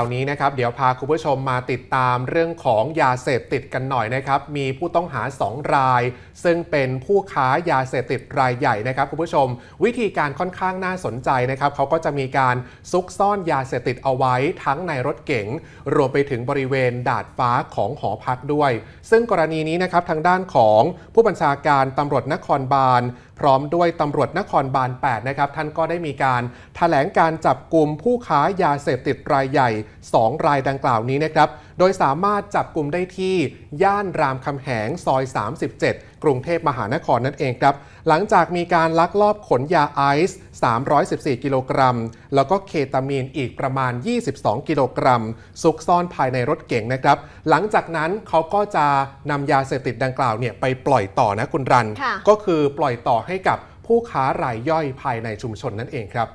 คราวนี้นะครับเดี๋ยวพาคุณผู้ชมมาติดตามเรื่องของยาเสพติดกันหน่อยนะครับมีผู้ต้องหา 2 ราย ซึ่งเป็นผู้ค้ายาเสพติดรายใหญ่นะครับคุณผู้ชม วิธีการค่อนข้างน่าสนใจนะครับเขาก็จะมีการซุกซ่อนยาเสพติดเอาไว้ทั้งในรถเก๋งรวมไปถึงบริเวณดาดฟ้าของหอพักด้วย ซึ่งกรณีนี้นะครับทางด้านของผู้บัญชาการตำรวจนครบาล พร้อมด้วยตำรวจนครบาล 8 นะครับ ท่านก็ได้มีการแถลงการจับกลุ่มผู้ค้ายาเสพติดรายใหญ่ 2 รายดังกล่าวนี้นะครับ โดยสามารถจับกลุ่มได้ที่ย่านรามคำแหงซอย 37 กรุงเทพมหานครนั่นเองครับ หลังจากมีการลักลอบขนยาไอซ์ 314 กิโลกรัม แล้วก็เคตามีนอีกประมาณ 22 กิโลกรัม ซุกซ่อนภายในรถเก๋งนะครับ หลังจากนั้นเขาก็จะนำยาเสพติดดังกล่าวเนี่ยไปปล่อยต่อนะคุณรันค่ะก็คือปล่อยต่อให้กับผู้ค้ารายย่อยภายในชุมชนนั่นเองครับ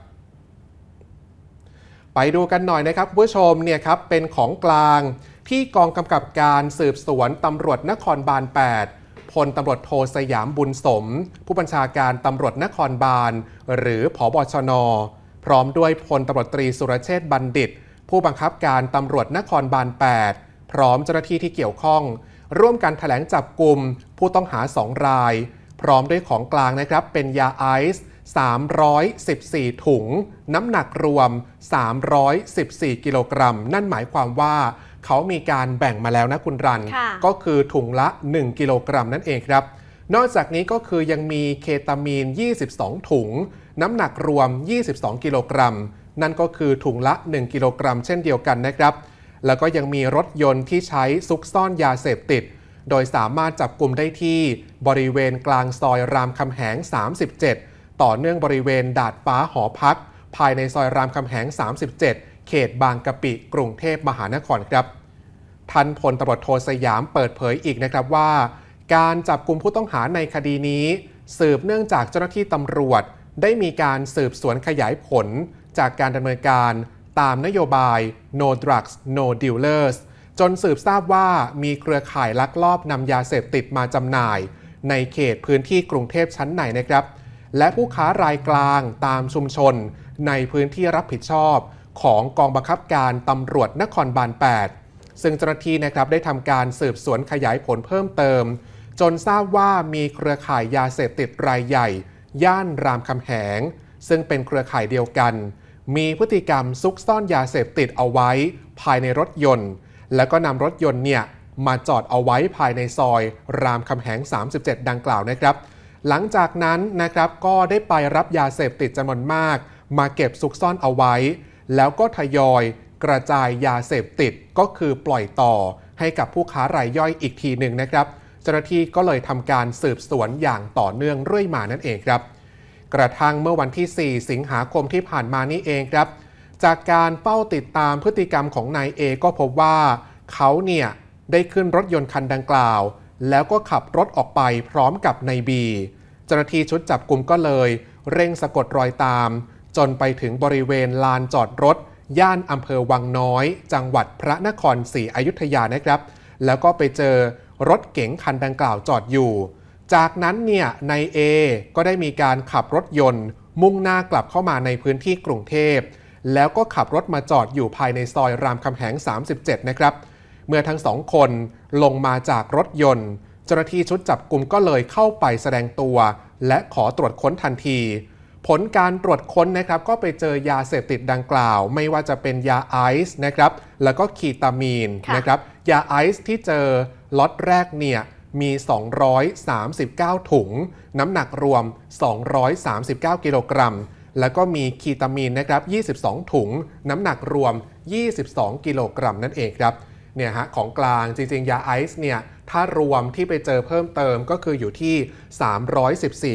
ไปดูกันหน่อยนะครับคุณผู้ชมเนี่ยครับเป็นของกลาง ที่กองกำกับการสืบสวนตำรวจนครบาล 8 พลตำรวจโทสยามบุญสม ผู้บัญชาการตำรวจนครบาล หรือผอบชน พร้อมด้วยพลตำรวจตรีสุรเชษฐ์บัณฑิต ผู้บังคับการตำรวจนครบาล 8 พร้อมเจ้าหน้าที่ที่เกี่ยวข้อง ร่วมกันแถลงจับกลุ่มผู้ต้องหา2ราย พร้อมด้วยของกลางนะครับเป็นยาไอซ์314 ถุง น้ำหนักรวม 314 กิโลกรัม นั่นหมายความว่า เขามีการแบ่งมาแล้วนะคุณรันค่ะก็คือถุงละ 1 กิโลกรัมนั่นเองครับ นอกจากนี้ก็คือยังมีเคตามีน 22 ถุง น้ำหนักรวม 22 กิโลกรัม นั่นก็คือถุงละ 1 กิโลกรัมเช่นเดียวกันนะครับ แล้วก็ยังมีรถยนต์ที่ใช้ซุกซ่อนยาเสพติด โดยสามารถจับกลุ่มได้ที่บริเวณกลางซอยรามคำแหง 37 ต่อเนื่องบริเวณดาดฟ้าหอพัก ภายในซอยรามคำแหง 37 เขตบางกะปิ กรุงเทพมหานครครับท่านพลตำรวจโทสยามเปิดเผยอีกนะครับว่า การจับกลุ่มผู้ต้องหาในคดีนี้ สืบเนื่องจากเจ้าหน้าที่ตำรวจ ได้มีการสืบสวนขยายผล จากการดำเนินการตามนโยบาย no drugs no dealers จนสืบทราบว่ามีเครือข่ายลักลอบนำยาเสพติดมาจำหน่าย ในเขตพื้นที่กรุงเทพชั้นในนะครับ และผู้ค้ารายกลางตามชุมชน ในพื้นที่รับผิดชอบ ของกองบังคับการตำรวจนครบาล 8 ซึ่งเจ้าหน้าที่นะครับได้ทำการสืบสวนขยายผลเพิ่มเติม จนทราบว่ามีเครือข่ายยาเสพติดรายใหญ่ ย่านรามคำแหง ซึ่งเป็นเครือข่ายเดียวกัน มีพฤติกรรมซุกซ่อนยาเสพติดเอาไว้ภายในรถยนต์ แล้วก็นำรถยนต์เนี่ยมาจอดเอาไว้ภายในซอย รามคำแหง 37 ดังกล่าวนะครับ หลังจากนั้นนะครับก็ได้ไปรับยาเสพติดจำนวนมาก มาเก็บซุกซ่อนเอาไว้ แล้วก็ทยอยกระจายยาเสพติดก็คือปล่อยต่อให้กับผู้ค้ารายย่อยอีกทีหนึ่งนะครับ เจ้าหน้าที่ก็เลยทำการสืบสวนอย่างต่อเนื่องเรื่อยมานั่นเองครับ กระทั่งเมื่อวันที่ 4 สิงหาคมที่ผ่านมานี้เองครับ จากการเฝ้าติดตามพฤติกรรมของนายเอก็พบว่าเขาเนี่ยได้ขึ้นรถยนต์คันดังกล่าว แล้วก็ขับรถออกไปพร้อมกับนายบีเจ้าหน้าที่ชุดจับกลุ่มก็เลย เร่งสะกดรอยตาม จนไปถึงบริเวณลานจอดรถ ย่านอำเภอวังน้อย จังหวัดพระนครศรีอยุธยานะครับ แล้วก็ไปเจอรถเก๋งคันดังกล่าวจอดอยู่ จากนั้นเนี่ยนายเอก็ได้มีการขับรถยนต์ มุ่งหน้ากลับเข้ามาในพื้นที่กรุงเทพ แล้วก็ขับรถมาจอดอยู่ภายในซอยรามคำแหง 37 นะครับ เมื่อทั้งสองคนลงมาจากรถยนต์ เจ้าหน้าที่ชุดจับกลุ่มก็เลยเข้าไปแสดงตัว และขอตรวจค้นทันที ผลการตรวจค้นนะครับก็ไปเจอยาเสพติดดังกล่าว ไม่ว่าจะเป็นยาไอซ์นะครับแล้วก็คีตามีนนะครับยาไอซ์ที่เจอล็อตแรกเนี่ยมี 239 ถุง น้ำหนักรวม 239 กิโลกรัม แล้วก็มีคีตามีนนะครับ 22 ถุง น้ำหนักรวม 22 กิโลกรัมนั่นเองครับ เนี่ยฮะของกลางจริง ๆ ยาไอซ์เนี่ยถ้ารวมที่ไปเจอเพิ่มเติมก็คืออยู่ที่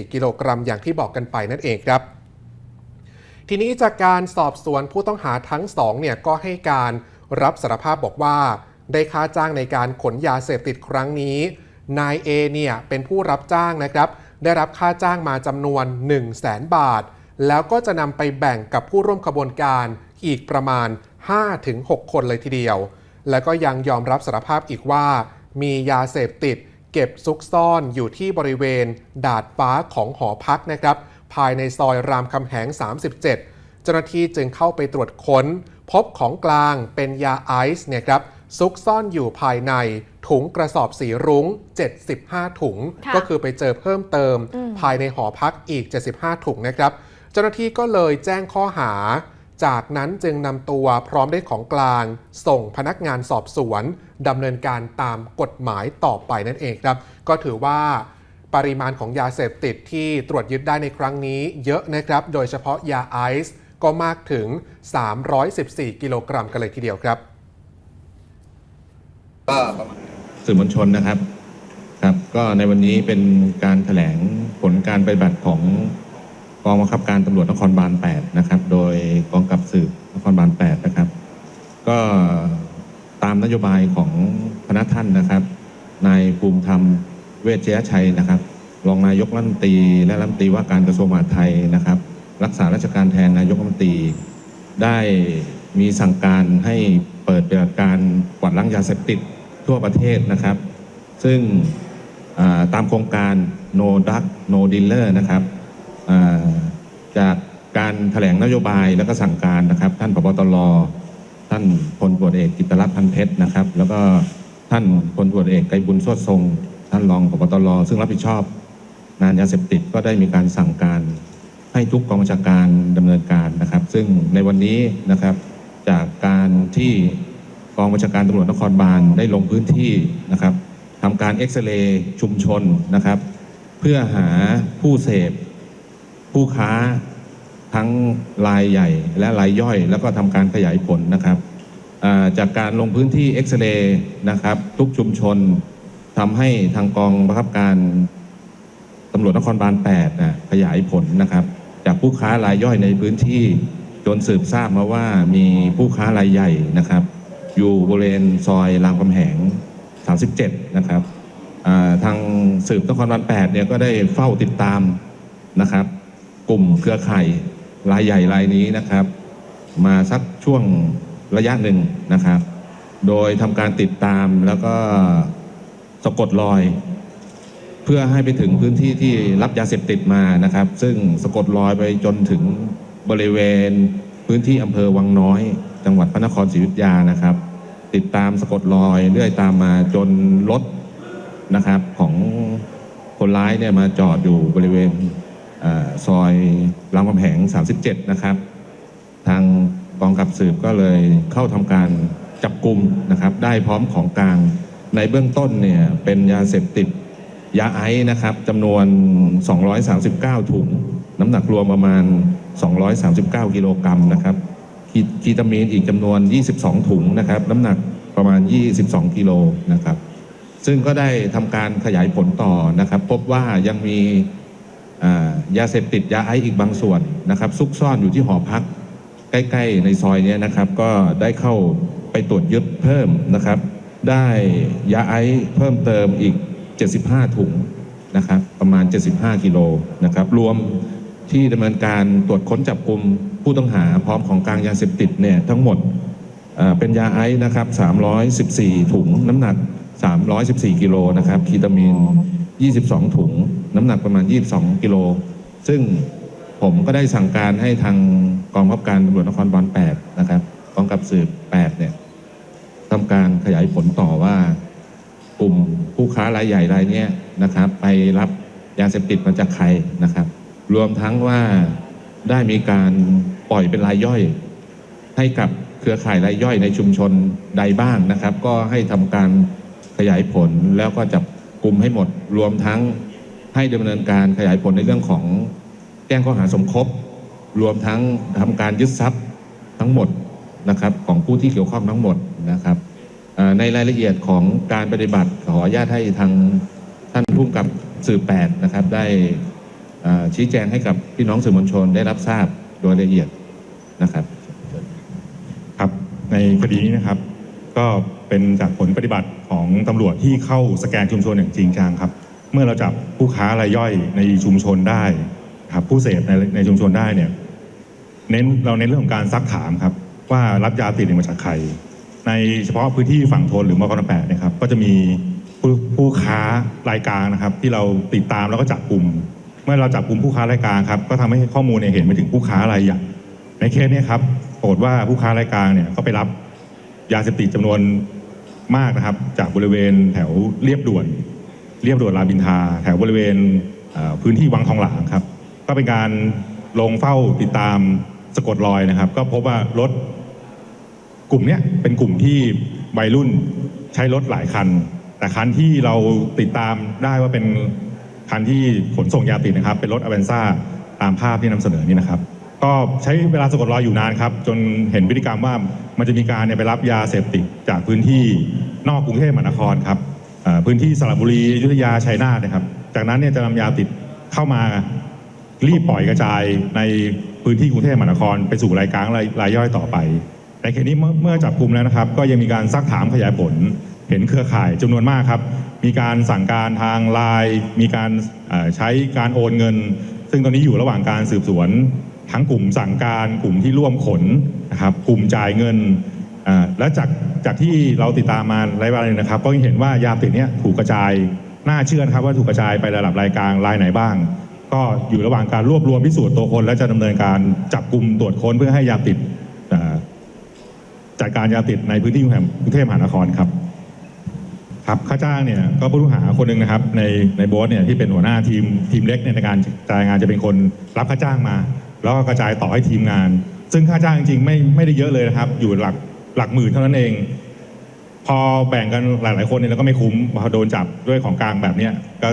314 กิโลกรัมอย่างที่บอกกันไปนั่นเองครับ ทีนี้จากการสอบสวนผู้ต้องหาทั้งสองเนี่ยก็ให้การรับสารภาพบอกว่า ได้ค่าจ้างในการขนยาเสพติดครั้งนี้ นายเอเนี่ยเป็นผู้รับจ้างนะครับ ได้รับค่าจ้างมาจำนวน 1 0 0 0 0แสนบาท แล้วก็จะนำไปแบ่งกับผู้ร่วมขบวนการอีกประมาณ 5-6 คนเลยทีเดียว แล้วก็ยังยอมรับสารภาพอีกว่า มียาเสพติด เก็บซุกซ่อนอยู่ที่บริเวณ ดาดฟ้าของหอพักนะครับ ภายในซอยรามคำแหง 37 เจ้าหน้าที่จึงเข้าไปตรวจค้น พบของกลางเป็นยาไอซ์เนี่ยครับซุกซ่อนอยู่ภายในถุงกระสอบสีรุ้ง 75 ถุงค่ะก็คือไปเจอเพิ่มเติมอืมภายในหอพักอีก 75 ถุงนะครับ เจ้าหน้าที่ก็เลยแจ้งข้อหา จากนั้นจึงนำตัวพร้อมด้วยของกลาง ส่งพนักงานสอบสวนดำเนินการตามกฎหมายต่อไปนั่นเองครับ ก็ถือว่าปริมาณของยาเสพติดที่ตรวจยึดได้ในครั้งนี้เยอะนะครับ โดยเฉพาะยาไอซ์ก็มากถึง 314 กิโลกรัมกันเลยทีเดียวครับสื่อมวลชนนะครับครับ ก็ในวันนี้เป็นการแถลงผลการปฏิบัติของ องบังคับการตำรวจนครบาล8นะครับ โดยกองกับสืบนครบาล8นะครับ ก็ตามนโยบายของพนักท่านนะครับนายภูมิธรรมเวชยชัยนะครับรองนายกรัฐมนตรี และรัฐมนตรีว่าการกระทรวงมหาดไทยนะครับ รักษาราชการแทนนายกรัฐมนตรี ได้มีสั่งการให้เปิดปฏิบัติการกวาดล้างยาเสพติดทั่วประเทศนะครับ ซึ่งตามโครงการ no drug no dealer นะครับ จากการแถลงนโยบายแล้วก็สั่งการนะครับ ท่านผบตรท่านพลตรวจเอกกิตรัตน์พันเพชรนะครับ แล้วก็ท่านพลตรวจเอกไกรบุญโสดทรง ท่านรองผบตรซึ่งรับผิดชอบงานยาเสพติดก็ได้มีการสั่งการ ให้ทุกกองบัญชาการดำเนินการนะครับ ซึ่งในวันนี้นะครับจากการที่กองบัญชาการตำรวจนครบาลได้ลงพื้นที่นะครับทำการเอ็กซเรย์ชุมชนนะครับ เพื่อหาผู้เสพ ผู้ค้าทั้งรายใหญ่และรายย่อย แล้วก็ทำการขยายผลนะครับจากการลงพื้นที่เอ็กซเรย์นะครับ ทุกชุมชนทำให้ทางกองบังคับการตำรวจนครบาล8นะขยายผลนะครับ จากผู้ค้ารายย่อยในพื้นที่จนสืบทราบมาว่ามีผู้ค้ารายใหญ่นะครับ อยู่บริเวณซอยรามคำแหง 37 นะครับทางสืบนครบาล8เนี่ยก็ได้เฝ้าติดตามนะครับ กลุ่มเครือข่ายรายใหญ่รายนี้นะครับ มาสักช่วงระยะหนึ่งนะครับ โดยทำการติดตามแล้วก็สะกดรอย เพื่อให้ไปถึงพื้นที่ที่รับยาเสพติดมานะครับ ซึ่งสะกดรอยไปจนถึงบริเวณพื้นที่อำเภอวังน้อย จังหวัดพระนครศรีอยุธยานะครับ ติดตามสะกดรอยเรื่อยตามมาจนรถนะครับของคนร้ายเนี่ยมาจอดอยู่บริเวณ ซอยรามคำแหง 37 นะครับ ทางกองกับสืบก็เลยเข้าทำการจับกลุ่มนะครับ ได้พร้อมของกลางในเบื้องต้นเนี่ยเป็นยาเสพติดยาไอซ์นะครับจำนวน 239 ถุง น้ำหนักรวมประมาณ 239 กิโลกรัมนะครับคีตามีนอีกจำนวน 22 ถุงนะครับ น้ำหนักประมาณ 22 กิโลนะครับ ซึ่งก็ได้ทำการขยายผลต่อนะครับ พบว่ายังมี ยาเสพติดยาไอซ์อีกบางส่วนนะครับซุกซ่อนอยู่ที่หอพัก ใกล้ ๆ ในซอยนี้นะครับก็ได้เข้าไปตรวจยึดเพิ่มนะครับ ได้ยาไอซ์เพิ่มเติมอีก 75 ถุงนะครับประมาณ 75 กิโลนะครับรวมที่ดำเนินการตรวจค้นจับกลุ่มผู้ต้องหาพร้อมของกลางยาเสพติดเนี่ยทั้งหมดเอ่อเป็นยาไอซ์นะครับ 314 ถุงน้ำหนัก 314 กิโลนะครับ คีตามีน 22 ถุง น้ำหนักประมาณ 22 กิโล ซึ่งผมก็ได้สั่งการให้ทางกองบังคับการตำรวจนครบาล8นะครับกองกับสืบ8เนี่ยทำการขยายผลต่อว่ากลุ่มผู้ค้ารายใหญ่รายนี้นะครับ ไปรับยาเสพติดมาจากใครนะครับ รวมทั้งว่าได้มีการปล่อยเป็นรายย่อย ให้กับเครือข่ายรายย่อยในชุมชนใดบ้างนะครับ ก็ให้ทำการขยายผลแล้วก็จับ กุมให้หมด รวมทั้งให้ดำเนินการขยายผลในเรื่องของแจ้งข้อหาสมคบ รวมทั้งทำการยึดทรัพย์ทั้งหมดนะครับของผู้ที่เกี่ยวข้องทั้งหมดนะครับในรายละเอียดของการปฏิบัติขออนุญาตให้ทางท่านผู้กำกับสื่อแปดนะครับได้ชี้แจงให้กับพี่น้องสื่อมวลชนได้รับทราบโดยละเอียดนะครับ ครับในคดีนี้นะครับ ก็เป็นจากผลปฏิบัติของตำรวจที่เข้าสแกนชุมชนอย่างจริงจังครับ เมื่อเราจับผู้ค้ารายย่อยในชุมชนได้ครับผู้เสพในในชุมชนได้เนี่ยเน้นเราเน้นเรื่องของการซักถามครับ ว่ารับยาติดมาจากใคร ในเฉพาะพื้นที่ฝั่งทนหรือมกรแปดเนะครับ ก็จะมีผู้ผู้ค้ารายกลางนะครับ ที่เราติดตามแล้วก็จับกลุ่ม เมื่อเราจับกลุ่มผู้ค้ารายกลางครับก็ทำให้ข้อมูลเนี่ยเห็นไปถึงผู้ค้ารายใหญ่ในเคสนี้ครับปรากฏว่าผู้ค้ารายกลางเนี่ยก็ไปรับ ยาเสพติดจำนวนมากนะครับ จากบริเวณแถวเรียบด่วน เรียบด่วนรามินทา แถวบริเวณพื้นที่วังทองหลางครับ ก็เป็นการลงเฝ้าติดตามสะกดรอยนะครับ ก็พบว่ารถกลุ่มนี้เป็นกลุ่มที่วัยรุ่นใช้รถหลายคัน แต่คันที่เราติดตามได้ว่าเป็นคันที่ขนส่งยาติดนะครับ เป็นรถอเวนซ่าตามภาพที่นำเสนอนี่นะครับ ก็ใช้เวลาสะกดรอยอยู่นานครับ จนเห็นพฤติกรรมว่ามันจะมีการเนี่ยไปรับยาเสพติดจากพื้นที่นอกกรุงเทพมหานครครับพื้นที่สระบุรีอยุธยาชัยนาทนะครับ จากนั้นเนี่ยจะนำยาติดเข้ามารีบปล่อยกระจายในพื้นที่กรุงเทพมหานคร ไปสู่รายกลางรายย่อยต่อไปในเคสนี้เมื่อจับกลุ่มแล้วนะครับ ก็ยังมีการซักถามขยายผล เห็นเครือข่ายจำนวนมากครับ มีการสั่งการทางไลน์มีการใช้การโอนเงิน ซึ่งตอนนี้อยู่ระหว่างการสืบสวน ทั้งกลุ่มสั่งการกลุ่มที่ร่วมขนนะครับกลุ่มจ่ายเงินและจากจากที่เราติดตามมาหลายวันเลยนะครับ ก็เห็นว่ายาติดเนี้ยถูกกระจายน่าเชื่อนะครับว่าถูกกระจายไประดับรายกลางรายไหนบ้าง ก็อยู่ระหว่างการรวบรวมพิสูจน์ตัวคน และจะดำเนินการจับกลุ่มตรวจค้นเพื่อให้ยาติดจัดการยาติดในพื้นที่กรุงเทพมหานครครับครับค่าจ้างเนี่ยก็ผู้ต้องหาคนหนึ่งนะครับในในโบสเนี่ยที่เป็นหัวหน้าทีมทีมเล็กเนี่ยในการจ่ายงานจะเป็นคนรับค่าจ้างมา แล้วก็กระจายต่อให้ทีมงาน ซึ่งค่าจ้างจริงๆไม่ไม่ได้เยอะเลยนะครับ อยู่หลักหลักหมื่นเท่านั้นเอง พอแบ่งกันหลายๆคนเนี่ยแล้วก็ไม่คุ้มพอโดนจับด้วยของกลางแบบเนี้ยก็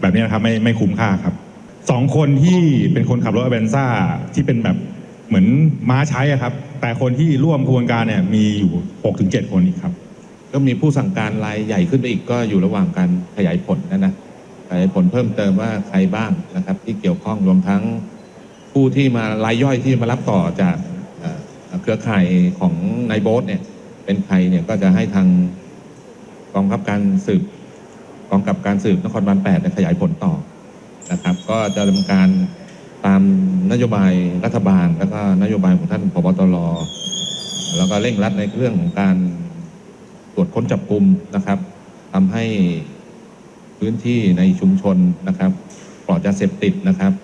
แบบนี้นะครับไม่ไม่คุ้มค่าครับสองคนที่เป็นคนขับรถอเวนซ่าที่เป็นแบบเหมือนม้าใช้ครับ แต่คนที่ร่วมขบวนการเนี่ยมีอยู่หกถึงเจ็ดคนอีกครับ ก็มีผู้สั่งการรายใหญ่ขึ้นไปอีกก็อยู่ระหว่างการขยายผลนะนะขยายผลเพิ่มเติมว่าใครบ้างนะครับ ที่เกี่ยวข้องรวมทั้ง ผู้ที่มารายย่อยที่มารับต่อจากเครือข่ายของนายโบ๊ทเนี่ยเป็นใครเนี่ยก็จะให้ทางกองคับการสืบกองกับการสืบนครบาลแปดเนี่ยขยายผลต่อนะครับ ก็จะดำเนินการตามนโยบายรัฐบาล แล้วก็นโยบายของท่านพบตรแล้วก็เร่งรัดในเรื่องของการตรวจค้นจับกลุ่มนะครับทำให้พื้นที่ในชุมชนนะครับปลอดยาเสพติดนะครับ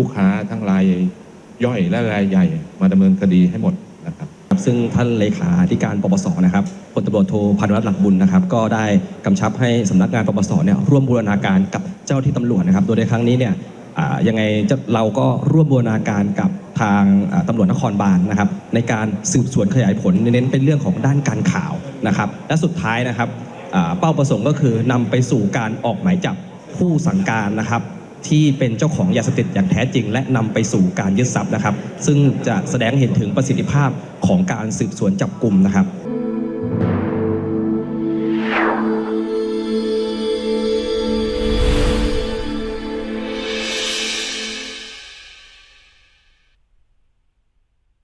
ผู้ค้าทั้งรายย่อยและรายใหญ่มาดำเนินคดีให้หมดนะครับ ซึ่งท่านเลขาธิการปปสนะครับพลตำรวจโทพานุรัตน์หลักบุญนะครับ ก็ได้กำชับให้สำนักงานปปสเนี่ยร่วมบูรณาการกับเจ้าที่ตำรวจนะครับ โดยในครั้งนี้เนี่ยยังไงเราก็ร่วมบูรณาการกับทางอ่าตำรวจนครบาลนะครับ ในการสืบสวนขยายผลเน้นเป็นเรื่องของด้านการข่าวนะครับ และสุดท้ายนะครับเป้าประสงค์ก็คือนำไปสู่การออกหมายจับผู้สั่งการนะครับ ที่เป็นเจ้าของยาเสพติดอย่างแท้จริง และนำไปสู่การยึดทรัพย์นะครับ ซึ่งจะแสดงเห็นถึงประสิทธิภาพของการสืบสวนจับกลุ่มนะครับ